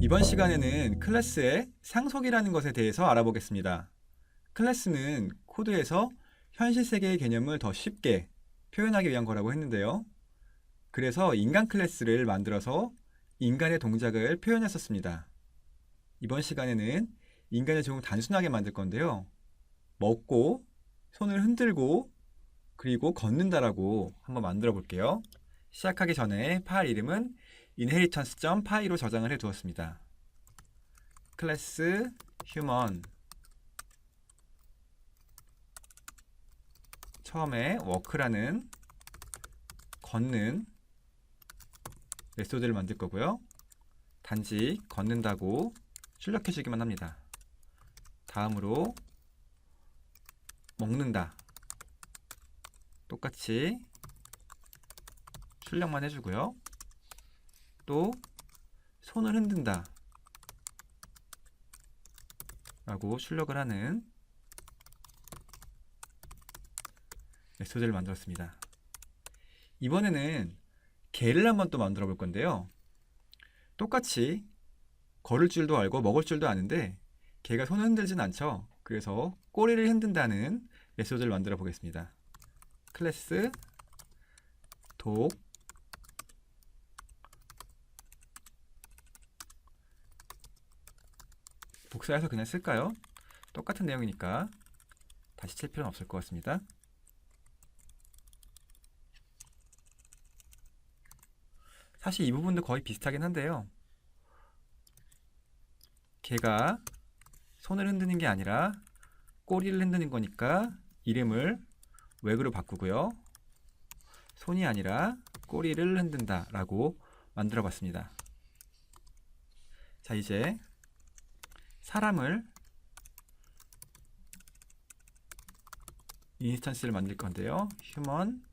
이번 시간에는 클래스의 상속이라는 것에 대해서 알아보겠습니다. 클래스는 코드에서 현실 세계의 개념을 더 쉽게 표현하기 위한 거라고 했는데요. 그래서 인간 클래스를 만들어서 인간의 동작을 표현했었습니다. 이번 시간에는 인간을 조금 단순하게 만들 건데요. 먹고, 손을 흔들고, 그리고 걷는다라고 한번 만들어 볼게요. 시작하기 전에 파일 이름은 inheritance.py로 저장을 해 두었습니다. 클래스 human 처음에 work라는 걷는 메소드를 만들 거고요. 단지 걷는다고 출력해 주기만 합니다. 다음으로 먹는다. 똑같이 출력만 해주고요. 또 손을 흔든다. 라고 출력을 하는 메소드를 만들었습니다. 이번에는 개를 한번 또 만들어 볼 건데요. 똑같이 걸을 줄도 알고 먹을 줄도 아는데 개가 손을 흔들진 않죠. 그래서 꼬리를 흔든다는 메소드를 만들어 보겠습니다. 클래스 독 복사해서 그냥 쓸까요? 똑같은 내용이니까 다시 칠 필요는 없을 것 같습니다. 사실 이 부분도 거의 비슷하긴 한데요. 걔가 손을 흔드는 게 아니라 꼬리를 흔드는 거니까 이름을 웩으로 바꾸고요. 손이 아니라 꼬리를 흔든다 라고 만들어 봤습니다. 자, 이제 사람을 인스턴스를 만들 건데요. 휴먼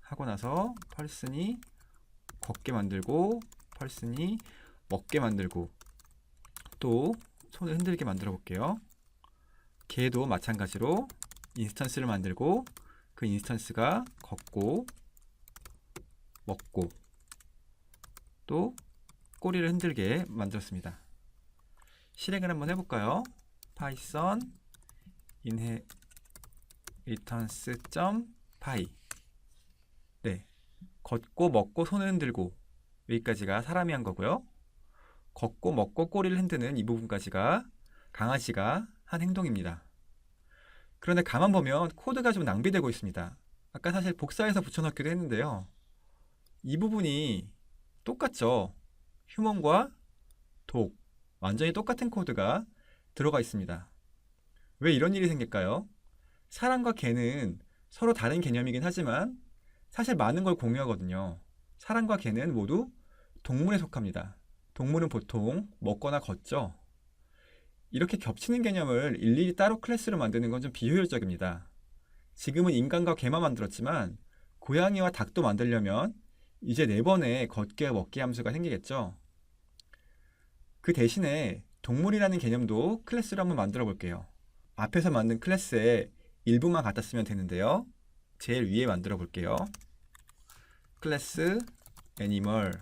하고 나서 펄슨이 걷게 만들고 펄슨이 먹게 만들고 또 손을 흔들게 만들어 볼게요. 개도 마찬가지로 인스턴스를 만들고 그 인스턴스가 걷고 먹고 또 꼬리를 흔들게 만들었습니다. 실행을 한번 해볼까요? python inheritance.py 네, 걷고 먹고 손을 흔들고 여기까지가 사람이 한 거고요. 걷고 먹고 꼬리를 흔드는 이 부분까지가 강아지가 한 행동입니다. 그런데 가만 보면 코드가 좀 낭비되고 있습니다. 아까 사실 복사해서 붙여넣기도 했는데요. 이 부분이 똑같죠? 휴먼과 독, 완전히 똑같은 코드가 들어가 있습니다. 왜 이런 일이 생길까요? 사람과 개는 서로 다른 개념이긴 하지만 사실 많은 걸 공유하거든요. 사람과 개는 모두 동물에 속합니다. 동물은 보통 먹거나 걷죠. 이렇게 겹치는 개념을 일일이 따로 클래스로 만드는 건 좀 비효율적입니다. 지금은 인간과 개만 만들었지만 고양이와 닭도 만들려면 이제 네 번의 걷기와 먹기 함수가 생기겠죠. 그 대신에 동물이라는 개념도 클래스로 한번 만들어 볼게요. 앞에서 만든 클래스의 일부만 갖다 쓰면 되는데요. 제일 위에 만들어 볼게요. 클래스 애니멀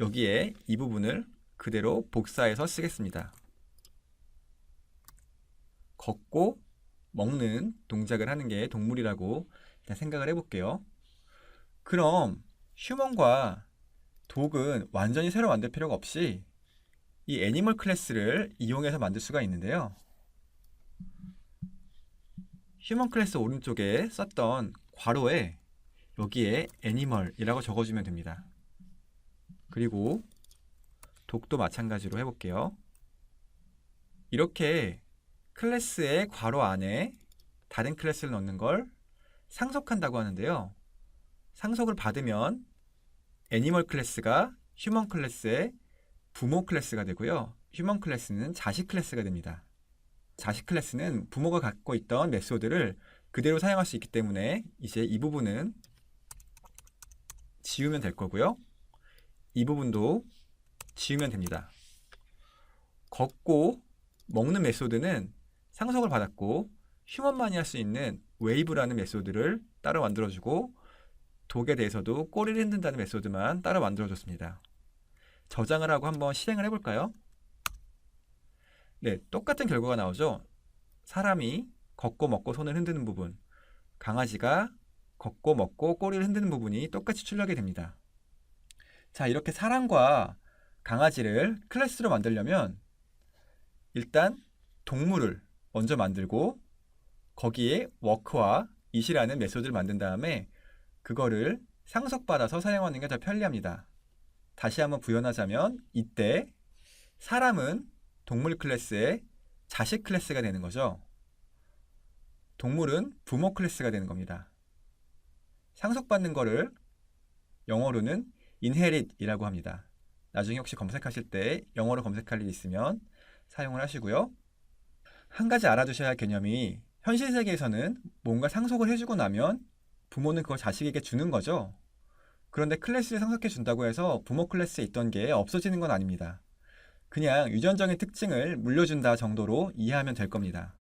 여기에 이 부분을 그대로 복사해서 쓰겠습니다. 걷고 먹는 동작을 하는 게 동물이라고 생각을 해볼게요. 그럼 휴먼과 독은 완전히 새로 만들 필요가 없이 이 애니멀 클래스를 이용해서 만들 수가 있는데요. 휴먼 클래스 오른쪽에 썼던 괄호에 여기에 애니멀이라고 적어주면 됩니다. 그리고 독도 마찬가지로 해볼게요. 이렇게 클래스의 괄호 안에 다른 클래스를 넣는 걸 상속한다고 하는데요. 상속을 받으면 애니멀 클래스가 휴먼 클래스의 부모 클래스가 되고요. 휴먼 클래스는 자식 클래스가 됩니다. 자식 클래스는 부모가 갖고 있던 메소드를 그대로 사용할 수 있기 때문에 이제 이 부분은 지우면 될 거고요. 이 부분도 지우면 됩니다. 걷고 먹는 메소드는 상속을 받았고 휴먼만이 할 수 있는 웨이브라는 메소드를 따로 만들어주고 독에 대해서도 꼬리를 흔든다는 메소드만 따로 만들어줬습니다. 저장을 하고 한번 실행을 해볼까요? 네, 똑같은 결과가 나오죠. 사람이 걷고 먹고 손을 흔드는 부분, 강아지가 걷고 먹고 꼬리를 흔드는 부분이 똑같이 출력이 됩니다. 자, 이렇게 사람과 강아지를 클래스로 만들려면 일단 동물을 먼저 만들고 거기에 워크와 it이라는 메소드를 만든 다음에 그거를 상속받아서 사용하는 게 더 편리합니다. 다시 한번 부연하자면 이때 사람은 동물 클래스의 자식 클래스가 되는 거죠. 동물은 부모 클래스가 되는 겁니다. 상속받는 거를 영어로는 inherit이라고 합니다. 나중에 혹시 검색하실 때 영어로 검색할 일 있으면 사용을 하시고요. 한 가지 알아두셔야 할 개념이 현실 세계에서는 뭔가 상속을 해주고 나면 부모는 그걸 자식에게 주는 거죠. 그런데 클래스를 상속해 준다고 해서 부모 클래스에 있던 게 없어지는 건 아닙니다. 그냥 유전적인 특징을 물려준다 정도로 이해하면 될 겁니다.